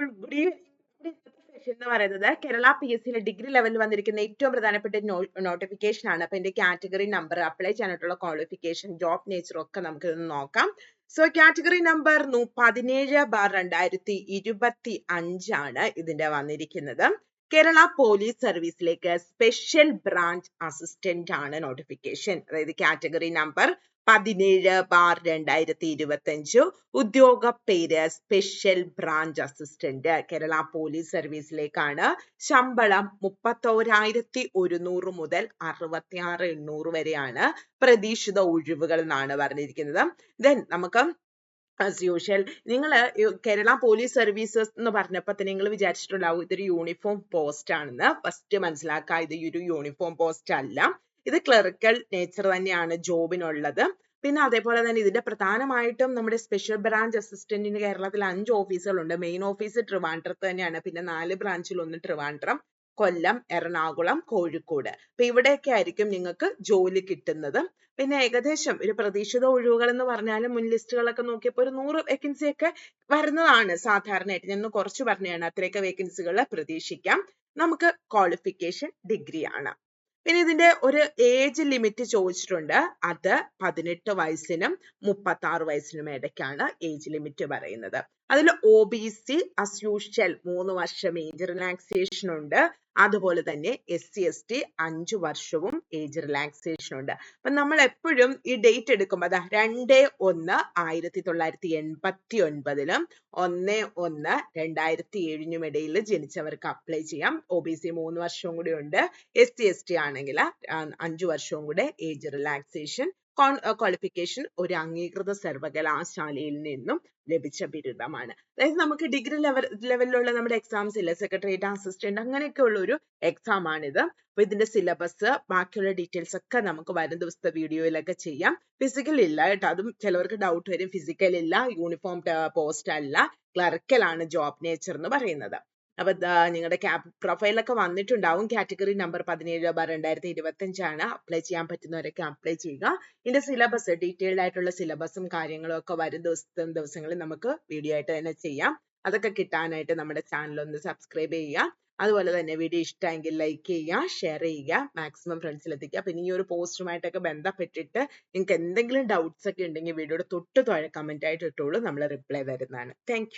Good എന്ന് പറയുന്നത് Kerala P S സിയിലെ ഡിഗ്രി ലെവലിൽ വന്നിരിക്കുന്ന ഏറ്റവും പ്രധാനപ്പെട്ട നോട്ടിഫിക്കേഷൻ ആണ്. അപ്പൊ എന്റെ കാറ്റഗറി നമ്പർ അപ്ലൈ ചെയ്യാനായിട്ടുള്ള ക്വാളിഫിക്കേഷൻ ജോബ് നേച്ചർ ഒക്കെ നമുക്ക് നോക്കാം. സോ കാറ്റഗറി നമ്പർ പതിനേഴ് ബാർ രണ്ടായിരത്തി ഇരുപത്തി അഞ്ചാണ് ഇതിന്റെ വന്നിരിക്കുന്നത്. കേരള പോലീസ് സർവീസിലേക്ക് സ്പെഷ്യൽ ബ്രാഞ്ച് അസിസ്റ്റന്റ് ആണ് നോട്ടിഫിക്കേഷൻ അതായത് കാറ്റഗറി നമ്പർ പതിനേഴ് ബാർ രണ്ടായിരത്തി ഇരുപത്തി അഞ്ച് ഉദ്യോഗ പേര് special branch assistant Kerala police സർവീസിലേക്കാണ് ശമ്പളം മുപ്പത്തോരായിരത്തി ഒരുന്നൂറ് മുതൽ അറുപത്തി ആറ് എണ്ണൂറ് വരെയാണ് പ്രതീക്ഷിത ഒഴിവുകൾ എന്നാണ് പറഞ്ഞിരിക്കുന്നത്. ദെൻ നമുക്ക് ആസ് യൂഷ്വൽ നിങ്ങൾ കേരള പോലീസ് സർവീസസ് എന്ന് പറഞ്ഞപ്പോൾ തന്നെ നിങ്ങൾ വിചാരിച്ചിട്ടുണ്ടാവും ഇതൊരു യൂണിഫോം പോസ്റ്റ് ആണെന്ന്. ഫസ്റ്റ് മനസ്സിലാക്കുക ഇത് ഒരു യൂണിഫോം പോസ്റ്റ് അല്ല. ഇത് ക്ലറിക്കൽ നേച്ചർ തന്നെയാണ് ജോബിനുള്ളത്. പിന്നെ അതേപോലെ തന്നെ ഇതിന്റെ പ്രധാനമായിട്ടും നമ്മുടെ സ്പെഷ്യൽ ബ്രാഞ്ച് അസിസ്റ്റന്റിന് കേരളത്തിൽ അഞ്ച് ഓഫീസുകളുണ്ട് മെയിൻ ഓഫീസ് ട്രിവാൻഡ്രത്ത് തന്നെയാണ്. പിന്നെ നാല് ബ്രാഞ്ചിൽ ഒന്ന് ട്രിവാൻഡ്രം. കൊല്ലം എറണാകുളം കോഴിക്കോട്. അപ്പൊ ഇവിടെയൊക്കെ ആയിരിക്കും നിങ്ങൾക്ക് ജോലി കിട്ടുന്നത്. പിന്നെ ഏകദേശം ഒരു പ്രതീക്ഷിത ഒഴിവുകൾ എന്ന് പറഞ്ഞാൽ മുൻ ലിസ്റ്റുകളൊക്കെ നോക്കിയപ്പോൾ ഒരു നൂറ് വേക്കൻസി ഒക്കെ വരുന്നതാണ് സാധാരണയായിട്ട്. ഞാൻ കുറച്ച് പറഞ്ഞതാണ്. അത്രയൊക്കെ വേക്കൻസികൾ പ്രതീക്ഷിക്കാം. നമുക്ക് ക്വാളിഫിക്കേഷൻ ഡിഗ്രി ആണ്. പിന്നെ ഇതിന്റെ ഒരു ഏജ് ലിമിറ്റ് ചോദിച്ചിട്ടുണ്ട്. അത് പതിനെട്ട് വയസ്സിനും മുപ്പത്തി ആറ് വയസ്സിനും ഇടയ്ക്കാണ് ഏജ് ലിമിറ്റ് പറയുന്നത്. അതിൽ O B C as usual മൂന്ന് വർഷം ഏജ് റിലാക്സേഷൻ ഉണ്ട്. അതുപോലെ തന്നെ എസ് സി എസ് ടി അഞ്ചു വർഷവും ഏജ് റിലാക്സേഷൻ ഉണ്ട്. അപ്പൊ നമ്മൾ എപ്പോഴും ഈ ഡേറ്റ് എടുക്കുമ്പോൾ അതാ രണ്ട് ഒന്ന് ആയിരത്തി തൊള്ളായിരത്തി എൺപത്തി ഒൻപതിലും ഒന്ന് ഒന്ന് രണ്ടായിരത്തി ഏഴിനും ഇടയിൽ ജനിച്ചവർക്ക് അപ്ലൈ ചെയ്യാം. ഒ ബി സി മൂന്ന് വർഷവും കൂടി ഉണ്ട്. എസ് സി എസ് ടി ആണെങ്കിൽ അഞ്ചു വർഷവും കൂടെ ഏജ് റിലാക്സേഷൻ ക്വാളിഫിക്കേഷൻ ഒരു അംഗീകൃത സർവകലാശാലയിൽ നിന്നും ലഭിച്ച ബിരുദമാണ്. അതായത് നമുക്ക് ഡിഗ്രി ലെവൽ ലെവലിലുള്ള നമ്മുടെ എക്സാംസ് ഇല്ല? സെക്രട്ടേറിയറ്റ് അസിസ്റ്റന്റ് അങ്ങനെയൊക്കെ ഉള്ള ഒരു എക്സാം ആണിത്. അപ്പൊ ഇതിന്റെ സിലബസ് ബാക്കിയുള്ള ഡീറ്റെയിൽസ് ഒക്കെ നമുക്ക് വരും ദിവസത്തെ വീഡിയോയിലൊക്കെ ചെയ്യാം. ഫിസിക്കൽ ഇല്ല കേട്ടോ. അതും ചിലവർക്ക് ഡൗട്ട് വരും. ഫിസിക്കൽ ഇല്ല യൂണിഫോം പോസ്റ്റ് അല്ല. ക്ലർക്കൽ ആണ് ജോബ് നേച്ചർ എന്ന് പറയുന്നത്. അപ്പൊ നിങ്ങളുടെ പ്രൊഫൈലൊക്കെ വന്നിട്ടുണ്ടാവും. കാറ്റഗറി നമ്പർ പതിനേഴ് ബാർ രണ്ടായിരത്തി ഇരുപത്തി അഞ്ചാണ് അപ്ലൈ ചെയ്യാൻ പറ്റുന്നവരൊക്കെ അപ്ലൈ ചെയ്യുക. ഇതിന്റെ സിലബസ് ഡീറ്റെയിൽഡ് ആയിട്ടുള്ള സിലബസും കാര്യങ്ങളും ഒക്കെ വരും ദിവസത്തെ ദിവസങ്ങളിൽ നമുക്ക് വീഡിയോ ആയിട്ട് തന്നെ ചെയ്യാം. അതൊക്കെ കിട്ടാനായിട്ട് നമ്മുടെ ചാനൽ ഒന്ന് സബ്സ്ക്രൈബ് ചെയ്യുക. അതുപോലെ തന്നെ വീഡിയോ ഇഷ്ടമെങ്കിൽ ലൈക്ക് ചെയ്യുക ഷെയർ ചെയ്യുക മാക്സിമം ഫ്രണ്ട്സിലെത്തിക്കുക പിന്നെ ഈ ഒരു പോസ്റ്റുമായിട്ടൊക്കെ ബന്ധപ്പെട്ടിട്ട് നിങ്ങൾക്ക് എന്തെങ്കിലും ഡൗട്ട്സ് ഒക്കെ ഉണ്ടെങ്കിൽ വീഡിയോയുടെ തൊട്ട് താഴെ കമന്റ് ആയിട്ട് ഇട്ടോളൂ. നമ്മൾ റിപ്ലൈ തരുന്നതാണ്. താങ്ക്